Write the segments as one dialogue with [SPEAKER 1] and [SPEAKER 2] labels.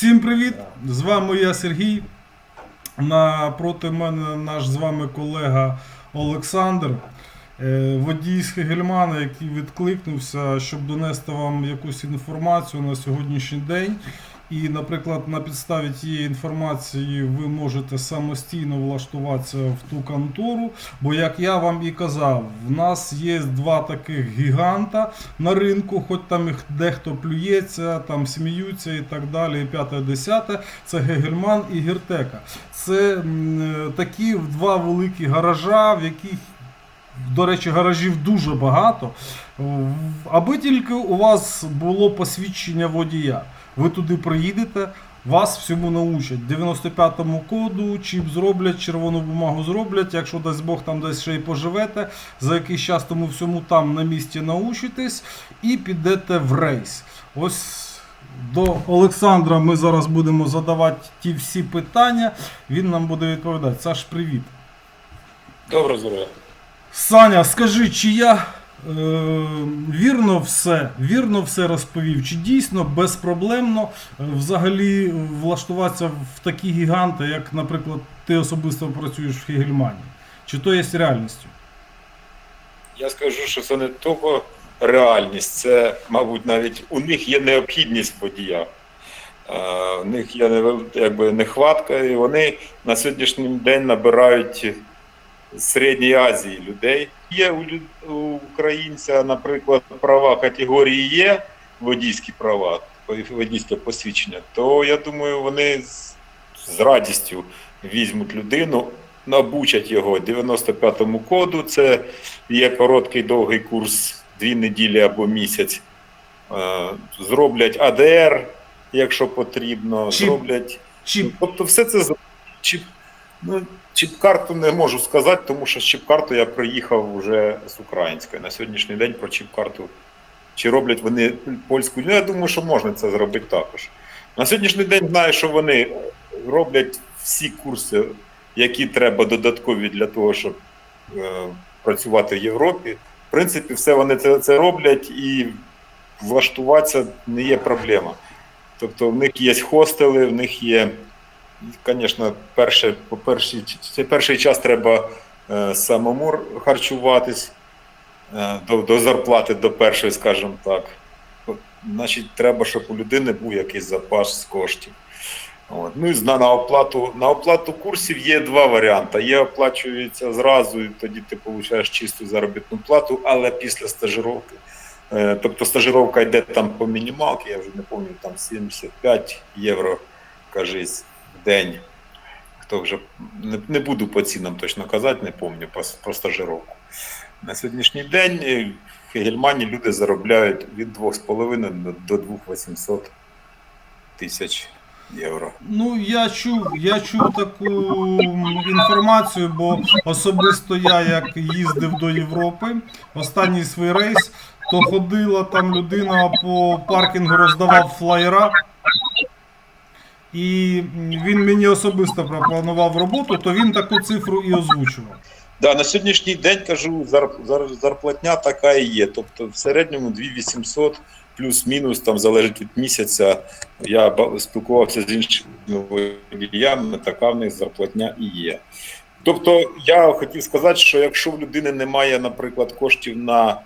[SPEAKER 1] Всім привіт! З вами я Сергій. Напроти мене наш з вами колега Олександр, е, водій з Хегельмана, який відкликнувся, щоб донести вам якусь інформацію на сьогоднішній день. І, наприклад, на підставі тієї інформації ви можете самостійно влаштуватися в ту контору. Бо, як я вам і казав, в нас є два таких гіганта на ринку, хоч там їх дехто плюється, там сміються і так далі. І п'яте, десяте. Це Гегельман і Гіртека. Це м, е, такі два великі гаража, в яких до речі, гаражів дуже багато. Аби тільки у вас було посвідчення водія. Ви туди приїдете, вас всьому научать. 95-му коду, чіп зроблять, червону бумагу зроблять. Якщо дасть Бог там десь ще й поживете, за якийсь час тому всьому там на місці научитесь і підете в рейс. Ось до Олександра ми зараз будемо задавати ті всі питання. Він нам буде відповідати. Саш, привіт.
[SPEAKER 2] Добре здоров'я.
[SPEAKER 1] Саня, скажи, чи я е, вірно все, вірно все розповів, чи дійсно безпроблемно е, взагалі влаштуватися в такі гіганти, як, наприклад, ти особисто працюєш в Хегельмані? Чи то є реальністю?
[SPEAKER 2] Я скажу, що це не тільки реальність, це, мабуть, навіть у них є необхідність водія. Е, У них є якби, нехватка, і вони на сьогоднішній день набирають з Середньої Азії людей. Є у, українця, наприклад, права категорії Є, водійські права, водійське посвідчення, то я думаю, вони з, з радістю візьмуть людину, набучать його 95-му коду. Це є короткий довгий курс, дві неділі або місяць. Е, Зроблять АДР, якщо потрібно,
[SPEAKER 1] Чіп.
[SPEAKER 2] зроблять.
[SPEAKER 1] Чи
[SPEAKER 2] Тобто все це чіп, ну, чіп-карту не можу сказати, тому що з чіп-карту я приїхав вже з української. На сьогоднішній день про чіп-карту. Чи роблять вони польську? Ну, я думаю, що можна це зробити також. На сьогоднішній день знаю, що вони роблять всі курси, які треба додаткові для того, щоб е, працювати в Європі. В принципі, все вони це, це роблять і влаштуватися не є проблема. Тобто в них є хостели, в них є, звісно, перше, по перший, це перший час треба е, самому харчуватись е, до, до зарплати, до першої, скажімо так. Значить, треба, щоб у людини був якийсь запас з коштів. От. Ну і на, на оплату на оплату курсів є два варіанти. Є оплачується зразу, і тоді ти отримуєш чисту заробітну плату, але після стажировки. Е, Тобто стажировка йде там по мінімалці, я вже не пам'ятаю, там 75 євро, кажись, день. Хто вже не, буду по цінам точно казати, не пам'ятаю про, про стажировку. На сьогоднішній день е, в Гельмані люди заробляють від 2,5 до, до 2,800 тисяч євро.
[SPEAKER 1] Ну, я чув, я чув таку інформацію, бо особисто я як їздив до Європи, останній свій рейс, то ходила там людина по паркінгу, роздавав флаєра. І він мені особисто пропонував роботу, то він таку цифру і озвучував.
[SPEAKER 2] Да, на сьогоднішній день кажу, зар, зар, зарплатня така і є. Тобто в середньому 2800 плюс-мінус, там залежить від місяця. Я спілкувався з іншими водіями, така в них зарплатня і є. Тобто, я хотів сказати, що якщо в людини немає, наприклад, коштів на,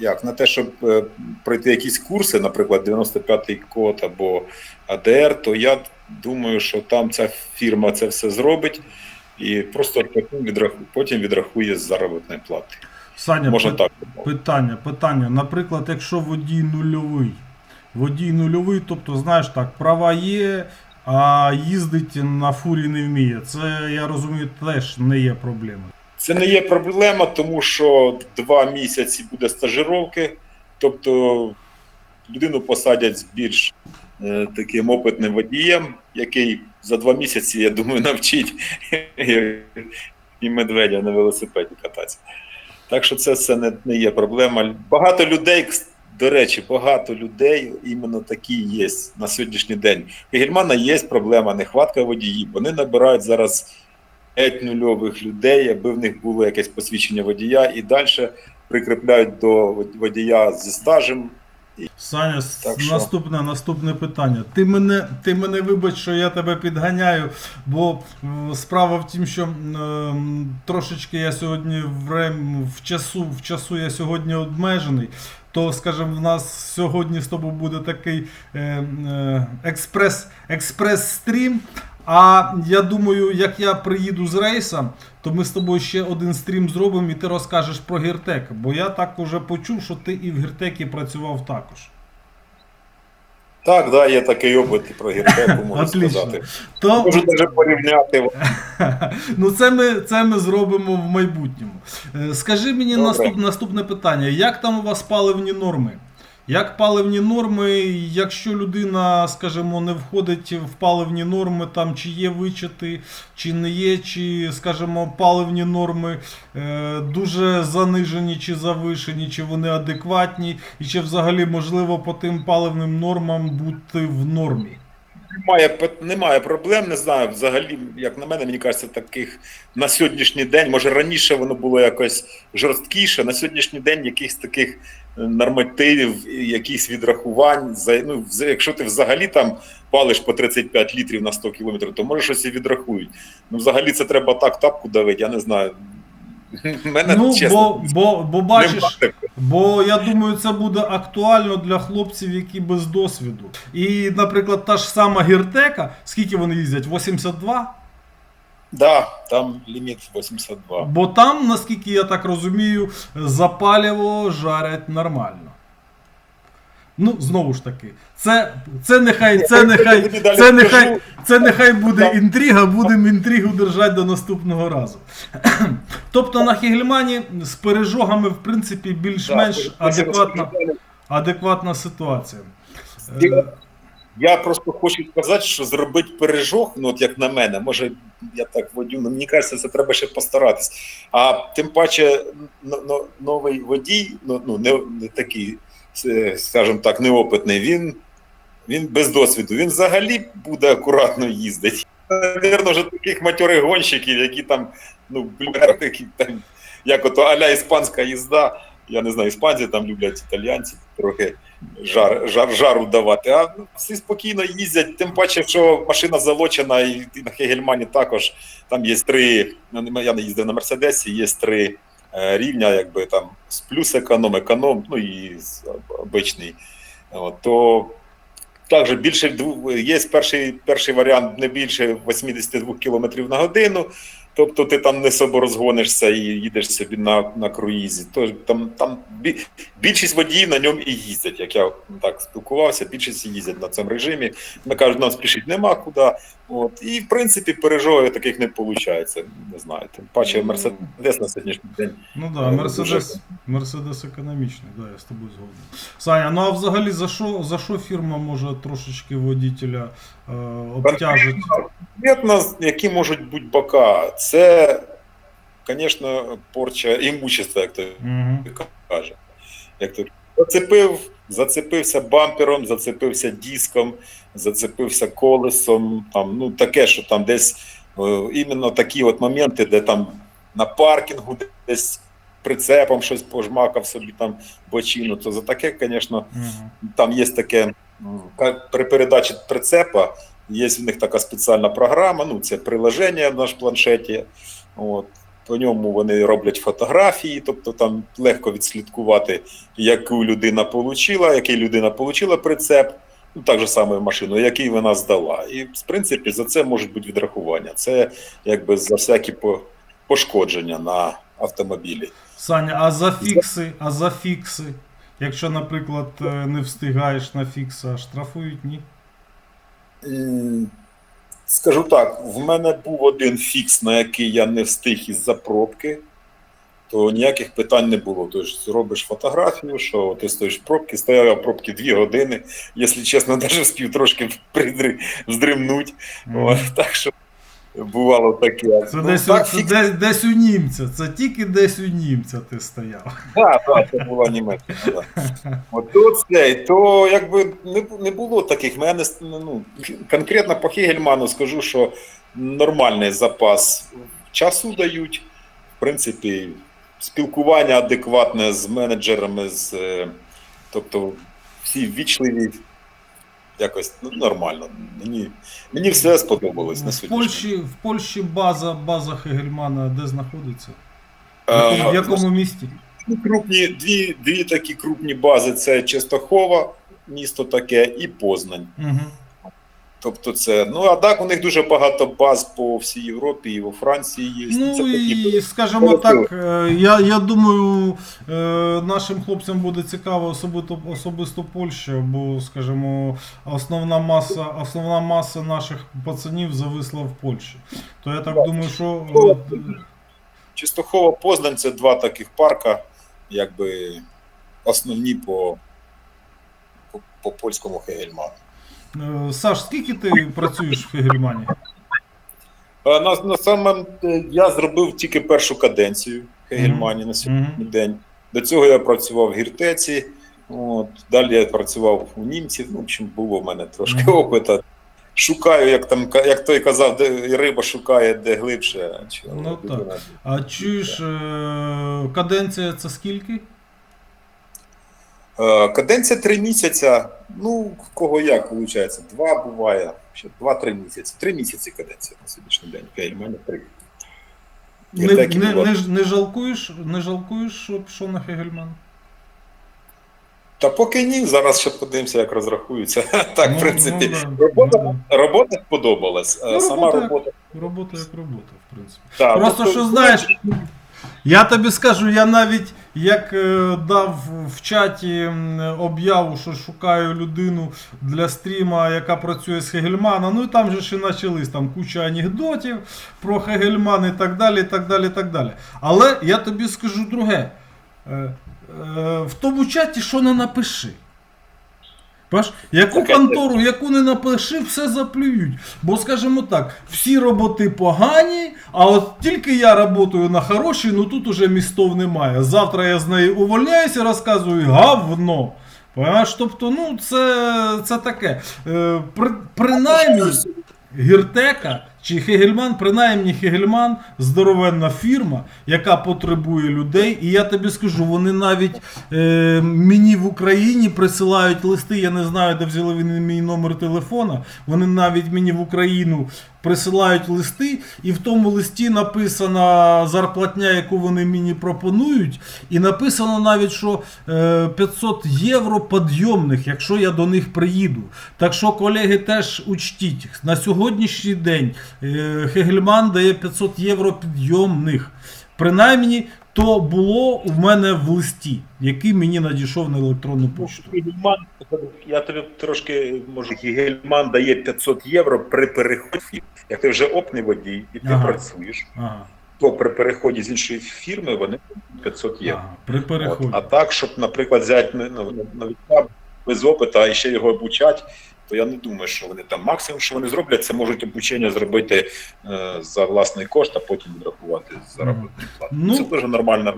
[SPEAKER 2] як, на те, щоб е, пройти якісь курси, наприклад, 95-й код або АДР, то я думаю, що там ця фірма це все зробить і просто потім відрахує, потім відрахує з заробітної плати.
[SPEAKER 1] Саня,
[SPEAKER 2] Можна
[SPEAKER 1] пи-
[SPEAKER 2] так.
[SPEAKER 1] питання, питання. Наприклад, якщо водій нульовий, водій нульовий, тобто, знаєш так, права є, а їздить на фурі не вміє. Це, я розумію, теж не є проблемою.
[SPEAKER 2] Це не є проблема, тому що два місяці буде стажировки, тобто людину посадять з більш е, таким опитним водієм, який за два місяці, я думаю, навчить і медведя на велосипеді кататися. Так що це все не, не є проблема. Багато людей, до речі, багато людей іменно такі є на сьогоднішній день. У Гельмана є проблема, нехватка водіїв. Вони набирають зараз геть нульових людей, аби в них було якесь посвідчення водія, і далі прикріпляють до водія зі стажем
[SPEAKER 1] Саня,
[SPEAKER 2] Так що?
[SPEAKER 1] наступне, наступне питання. Ти мене, ти мене вибач, що я тебе підганяю, бо е, справа в тім, що м, трошечки я сьогодні в, в часу, в часу я сьогодні обмежений. То, скажімо, в нас сьогодні з тобою буде такий е, е, експрес, експрес-стрім. А я думаю, як я приїду з рейса, то ми з тобою ще один стрім зробимо і ти розкажеш про гіртек. Бо я так уже почув, що ти і в гіртекі працював також.
[SPEAKER 2] Так, да, є такий опит про гіртеку, можу сказати.
[SPEAKER 1] То,
[SPEAKER 2] Можу навіть порівняти.
[SPEAKER 1] ну це ми, це ми зробимо в майбутньому. Е, Скажи мені наступ, наступне питання: як там у вас паливні норми? Як паливні норми, якщо людина, скажімо, не входить в паливні норми, там чи є вичити, чи не є, чи, скажімо, паливні норми е, дуже занижені чи завишені, чи вони адекватні, і чи взагалі можливо по тим паливним нормам бути в нормі?
[SPEAKER 2] Немає, немає проблем, не знаю. Взагалі, як на мене, мені кажеться, таких на сьогоднішній день, може раніше воно було якось жорсткіше. На сьогоднішній день якихось таких е, нормативів, і якихось відрахувань. Ну, якщо ти взагалі там палиш по 35 літрів на 100 кілометрів, то може щось і відрахують. Ну, взагалі, це треба так тапку давити, я не знаю. Мене
[SPEAKER 1] Ну,
[SPEAKER 2] чесно.
[SPEAKER 1] бо, бо, бо бачиш. Бо я думаю, це буде актуально для хлопців, які без досвіду. І, наприклад, та ж сама гіртека, скільки вони їздять? 82?
[SPEAKER 2] Да, там ліміт 82.
[SPEAKER 1] Бо там, наскільки я так розумію, запаліво жарять нормально. Ну, знову ж таки, це, це нехай, це нехай, це нехай, це нехай буде інтрига, будемо інтригу держати до наступного разу. Тобто на Хігельмані з пережогами, в принципі, більш-менш адекватна, адекватна ситуація. Е,
[SPEAKER 2] Я, я просто хочу сказати, що зробити пережог, ну от як на мене, може я так водю, ну мені кажеться, це треба ще постаратись. А тим паче но- новий водій, ну, ну не, не такий, скажімо так, неопитний, він, він без досвіду, він взагалі буде акуратно їздити. Навірно, вже таких матьорих гонщиків, які там, ну, блін, там, як ото аля іспанська їзда. Я не знаю, іспанці там люблять італіянці трохи жар, жар, жару давати. А ну, всі спокійно їздять, тим паче, що машина залочена, і на Хегельмані також там є три. ну, Я не їздив на Мерседесі, є три рівня, якби там з плюс економ, економ, ну і з обичний. От, то також більше є перший, перший варіант не більше 82 км на годину. Тобто ти там не собо розгонишся і їдеш собі на, на круїзі. Тож там, там більшість водіїв на ньому і їздять. Як я так спілкувався, більшість їздять на цьому режимі. Ми кажуть, нам спішити нема куди. От. І в принципі пережогів таких не виходить. Не знаю. Тим паче Мерседес на сьогоднішній день.
[SPEAKER 1] Ну да,
[SPEAKER 2] Е,
[SPEAKER 1] Мерседес, Мерседес економічний, да, я з тобою згоден. Саня, ну а взагалі за що, за що фірма може трошечки водителя е, обтяжити?
[SPEAKER 2] Конкретно, які можуть бути бока, це, звісно, порча імущества, як то
[SPEAKER 1] Угу.
[SPEAKER 2] каже. Як то зацепив, зацепився бампером, зацепився диском, зацепився колесом. Там, ну, таке, що там десь е, іменно такі от моменти, де там на паркінгу десь прицепом щось пожмакав собі там бочину, то за таке, звісно,
[SPEAKER 1] Угу.
[SPEAKER 2] там є таке при передачі прицепа, є в них така спеціальна програма, ну це приложення в наш планшеті. От. По ньому вони роблять фотографії, тобто там легко відслідкувати, яку людина отримала, який людина отримала прицеп, ну так же саме машину, який вона здала. І в принципі за це можуть бути відрахування. Це якби за всякі пошкодження на автомобілі.
[SPEAKER 1] Саня, а за фікси, а за фікси? Якщо, наприклад, е, не встигаєш на фікса, штрафують, ні?
[SPEAKER 2] Скажу так, в мене був один фікс, на який я не встиг із-за пробки, то ніяких питань не було. Тобто робиш фотографію, що ти стоїш в пробці, стояв я в пробці дві години, якщо чесно, навіть спів трошки вздримнуть.
[SPEAKER 1] Мгм.
[SPEAKER 2] Так що бувало таке.
[SPEAKER 1] Це,
[SPEAKER 2] Ну,
[SPEAKER 1] десь,
[SPEAKER 2] так,
[SPEAKER 1] це десь, десь у німця, це тільки десь у німця ти стояв.
[SPEAKER 2] да, да, це була Німеччина. Да. От то цей, то якби не, не було таких. Мене ну, конкретно по Хегельману скажу, що нормальний запас часу дають. В принципі, спілкування адекватне з менеджерами, з, е, тобто всі ввічливі. Якось ну, нормально. Мені, мені все сподобалось на
[SPEAKER 1] В
[SPEAKER 2] сьогодні.
[SPEAKER 1] Польщі, в Польщі база, база Хегельмана де знаходиться? В
[SPEAKER 2] Е,
[SPEAKER 1] якому, в якому місті?
[SPEAKER 2] Ну, крупні, дві, дві такі крупні бази це Чистохова, місто таке, і Познань.
[SPEAKER 1] Угу.
[SPEAKER 2] Тобто це. Ну, а так у них дуже багато баз по всій Європі, і у Франції є.
[SPEAKER 1] Ну
[SPEAKER 2] це такі
[SPEAKER 1] і скажімо так, е, я, я думаю, е, нашим хлопцям буде цікаво особисто, особисто Польща, бо, скажімо, основна маса, основна маса наших пацанів зависла в Польщі. То я так думаю, що е,
[SPEAKER 2] Чистохова, Познань це два таких парка, якби основні по, по, по польському Хегельману.
[SPEAKER 1] Е, Саш, скільки ти працюєш в Хегельмані?
[SPEAKER 2] На, на самом е, я зробив тільки першу каденцію в Хегельмані на сьогоднішній день. До цього я працював в гіртеці. От, далі я працював у німців. Ну, в общем, було в мене трошки
[SPEAKER 1] Мгм.
[SPEAKER 2] опиту. Шукаю, як там як той казав, де риба шукає, де глибше. Чи,
[SPEAKER 1] Ну,
[SPEAKER 2] людина-
[SPEAKER 1] А чуєш, е, каденція це скільки?
[SPEAKER 2] Е, Каденція три місяця. Ну, кого як виходить? Два буває. Ще два-три місяці. Три місяці каденція на сьогоднішній день. В Хегельмані три.
[SPEAKER 1] Не, не, не, не жалкуєш, не жалкуєш, що пішов на Хегельман?
[SPEAKER 2] Та поки ні, зараз ще подивимося, як розрахуються. Так,
[SPEAKER 1] Ну,
[SPEAKER 2] в принципі,
[SPEAKER 1] ну, да,
[SPEAKER 2] робота,
[SPEAKER 1] ну,
[SPEAKER 2] робота сподобалась. Е,
[SPEAKER 1] Ну,
[SPEAKER 2] Сама
[SPEAKER 1] робота-
[SPEAKER 2] робота.
[SPEAKER 1] Як робота, в принципі.
[SPEAKER 2] та,
[SPEAKER 1] Просто
[SPEAKER 2] ну,
[SPEAKER 1] що
[SPEAKER 2] то-
[SPEAKER 1] знаєш, я тобі скажу, я навіть як е, дав в чаті об'яву, що шукаю людину для стріма, яка працює з Хегельмана. Ну і там же ще почались там куча анекдотів про Хегельман і так далі. і так далі, і так далі. Але я тобі скажу друге. Е, е, в тому чаті що не напиши. Бач, яку контору, яку не напиши, все заплюють. Бо, скажімо так, всі роботи погані, а от тільки я працюю на хорошій, ну тут уже містов немає. Завтра я з неї увольняюся, розказую гавно. Понимаєш? Тобто, ну, це, це таке. Е, при, принаймні, Гіртека чи Хегельман, принаймні Хегельман здоровенна фірма, яка потребує людей. І я тобі скажу, вони навіть е, мені в Україні присилають листи. Я не знаю, де взяли вони мій номер телефона. Вони навіть мені в Україну присилають листи, і в тому листі написана зарплатня, яку вони мені пропонують. І написано навіть, що е, 500 євро підйомних, якщо я до них приїду. Так що, колеги, теж учтіть, на сьогоднішній день е, Хегельман дає 500 євро підйомних. Принаймні, то було в мене в листі, який мені надійшов на електронну почту.
[SPEAKER 2] Гігельман, я тобі трошки можу. Гігельман дає 500 євро при переході. Як ти вже опний водій і ти
[SPEAKER 1] Ага.
[SPEAKER 2] працюєш,
[SPEAKER 1] Ага,
[SPEAKER 2] то при переході з іншої фірми вони дають 500 євро.
[SPEAKER 1] ага, при
[SPEAKER 2] От.
[SPEAKER 1] переході.
[SPEAKER 2] А так, щоб, наприклад, взяти ну, новичка без опиту і ще його обучати, то я не думаю, що вони там максимум, що вони зроблять, це можуть обучення зробити е, за власний кошт, а потім відрахувати заробітну плату.
[SPEAKER 1] Ну,
[SPEAKER 2] це дуже нормально.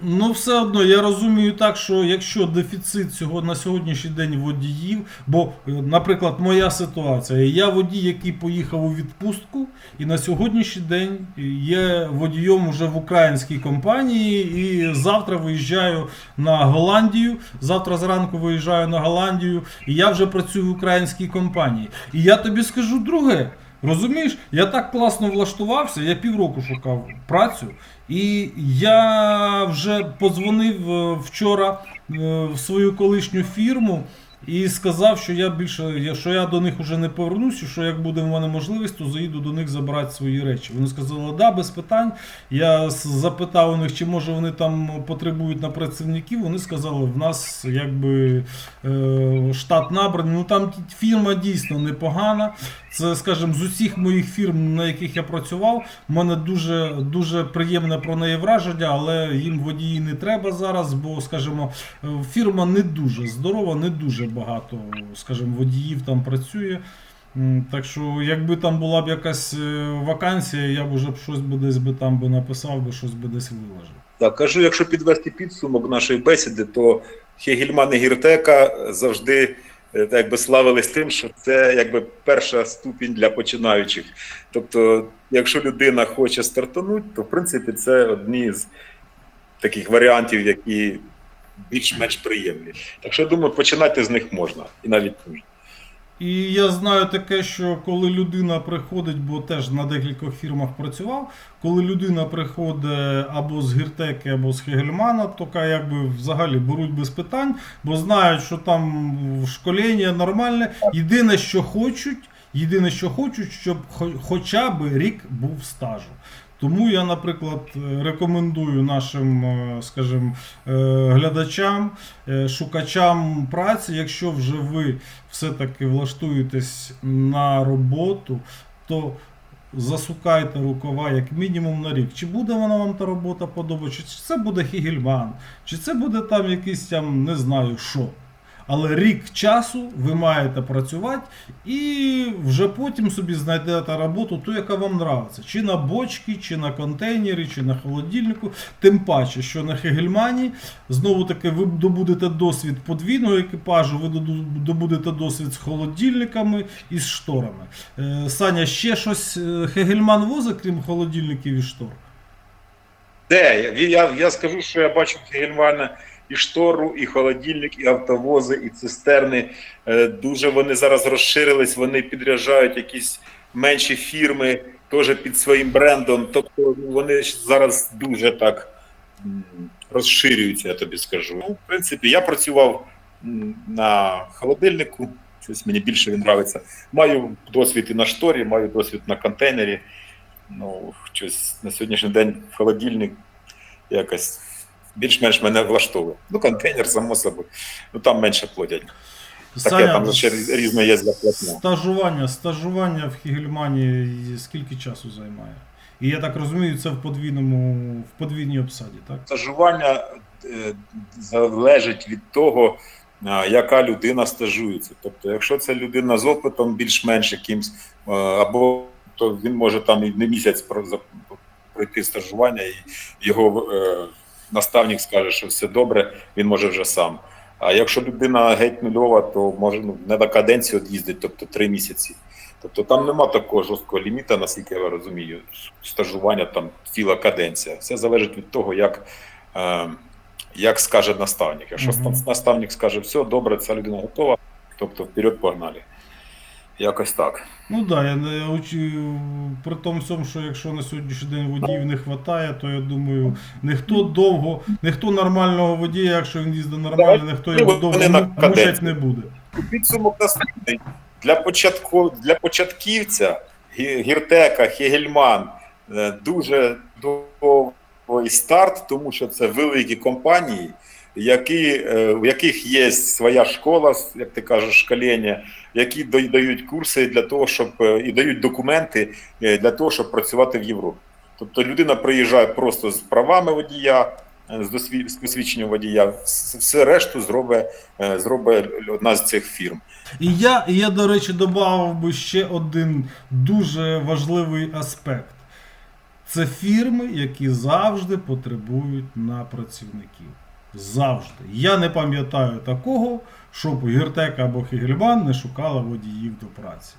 [SPEAKER 1] Ну, все одно я розумію так, що якщо дефіцит цього на сьогоднішній день водіїв, бо, е, наприклад, моя ситуація, я водій, який поїхав у відпустку, і на сьогоднішній день є водієм уже в українській компанії, і завтра виїжджаю на Голландію. Завтра зранку виїжджаю на Голландію, і я вже працюю в українській компанії. І я тобі скажу друге. Розумієш, я так класно влаштувався, я півроку шукав працю, і я вже подзвонив е, вчора е, в свою колишню фірму і сказав, що я більше що я до них вже не повернуся, що як буде в мене можливість, то заїду до них забрати свої речі. Вони сказали, да, без питань. Я запитав у них, чи може вони там потребують на працівників. Вони сказали, в нас якби е, штат набраний. Ну там фірма дійсно непогана. Це, скажімо, з усіх моїх фірм, на яких я працював, в мене дуже, дуже приємне про неї враження, але їм водії не треба зараз, бо, скажімо, е, фірма не дуже здорова, не дуже багато, скажімо, водіїв там працює. Так що, якби там була б якась е, вакансія, я б уже б щось би десь би там би написав, би щось би десь виложив.
[SPEAKER 2] Так, кажу, якщо підвести підсумок нашої бесіди, то Хегельман і Гіртека завжди е, так би славились тим, що це якби перша ступінь для починаючих. Тобто, якщо людина хоче стартанути, то в принципі це одні з таких варіантів, які більш-менш приємні. Так що я думаю, починати з них можна і навіть нужно.
[SPEAKER 1] І я знаю таке, що коли людина приходить, бо теж на декількох фірмах працював, коли людина приходить або з гіртеки, або з Хегельмана, то якби взагалі беруть без питань, бо знають, що там школіння нормальне. Єдине, що хочуть, єдине, що хочуть, щоб хоча б рік був стажу. Тому я, наприклад, е, рекомендую нашим, е, скажімо, е, глядачам, шукачам праці, якщо вже ви все-таки влаштуєтесь на роботу, то засукайте рукава як мінімум на рік. Чи буде вона вам та робота подобатися, чи це буде Хігельман, чи це буде там якийсь там не знаю що. Але рік часу ви маєте працювати і вже потім собі знайдете роботу, ту, яка вам нравиться. Чи на бочці, чи на контейнері, чи на холодильнику. Тим паче, що на Хегельмані знову таки ви добудете досвід подвійного екіпажу, ви добудете досвід з холодильниками і з шторами. Е, Саня, ще щось е, Хегельман возить, крім холодильників і штор?
[SPEAKER 2] Де? Я, я, я скажу, що я бачу Гельмана і штору, і холодильник, і автовози, і цистерни. Е, Дуже вони зараз розширились, вони підряджають якісь менші фірми, теж під своїм брендом. Тобто вони зараз дуже так розширюються, я тобі скажу. Ну, в принципі, я працював на холодильнику, щось мені більше він подобається. Маю досвід і на шторі, маю досвід на контейнері. Ну, щось на сьогоднішній день холодильник якось більш-менш мене влаштовує. Ну, контейнер, само собою. Ну там менше платять. Таке, там ще різне є для платня.
[SPEAKER 1] стажування, стажування в Хігельмані скільки часу займає? І я так розумію, це в подвійному, в подвійній обсаді, так?
[SPEAKER 2] Стажування е, залежить від того, а, яка людина стажується. Тобто, якщо це людина з опитом більш-менш якимсь, е, або то він може там і не місяць пройти стажування, і його е, наставник скаже, що все добре, він може вже сам. А якщо людина геть нульова, то може ну, не на каденцію їздить, тобто три місяці. Тобто там нема такого жорсткого ліміта, наскільки я розумію, стажування там ціла каденція. Все залежить від того, як, е, як скаже наставник. Якщо
[SPEAKER 1] Мгм.
[SPEAKER 2] наставник скаже, все добре, ця людина готова, тобто вперед погнали. Якось так.
[SPEAKER 1] Ну так, да, я не при тому всьому, що якщо на сьогоднішній день водіїв не вистачає, то я думаю, ніхто довго, ніхто нормального водія, якщо він їздить нормально, ніхто його довго мучать не буде.
[SPEAKER 2] Підсумок наступний. Для, початку, для початківця Гі- Гіртека, Хегельман е, дуже довгий старт, тому що це великі компанії, які, е, у яких є своя школа, як ти кажеш, шкалення, які дають курси для того, щоб е, і дають документи е, для того, щоб працювати в Європі. Тобто людина приїжджає просто з правами водія, з досвід- посвідченням водія, все решту зробить, зробить одна з цих фірм.
[SPEAKER 1] І я, я, до речі, додав би ще один дуже важливий аспект. Це фірми, які завжди потребують на працівників. Завжди. Я не пам'ятаю такого, щоб Гіртека або Хігельман не шукала водіїв до праці.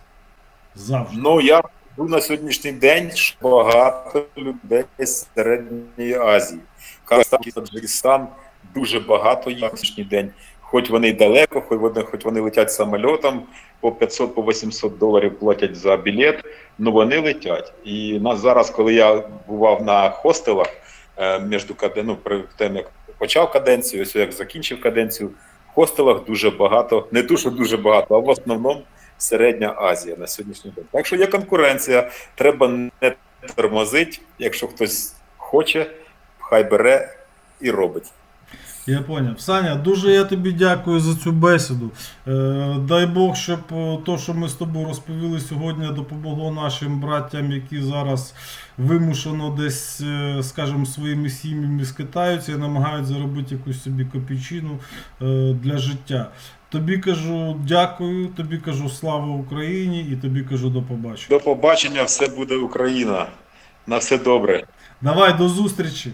[SPEAKER 1] Завжди.
[SPEAKER 2] Ну я на сьогоднішній день багато людей з середньої Азії. Казахстан, Таджикистан дуже багато їх на сьогоднішній день. Хоч вони й далеко, хоч вони, хоч вони летять самольотом, по 500 по 800 доларів платять за білет, ну вони летять. І нас зараз, коли я бував на хостелах, е, між ну, при тим, як почав каденцію, ось як закінчив каденцію, в хостелах дуже багато, не що дуже багато, а в основному Середня Азія на сьогоднішній день. Так що є конкуренція, треба не тормозити. Якщо хтось хоче, хай бере і робить.
[SPEAKER 1] Я поняв. Саня, дуже я тобі дякую за цю бесіду. Е, дай Бог, щоб е, то, що ми з тобою розповіли сьогодні, допомогло нашим браттям, які зараз вимушено десь, е, скажімо, своїми сім'ями скитаються і намагають заробити якусь собі копійчину для життя. Тобі кажу дякую, тобі кажу слава Україні і тобі кажу до побачення.
[SPEAKER 2] До побачення, все буде Україна. На все добре.
[SPEAKER 1] Давай до зустрічі!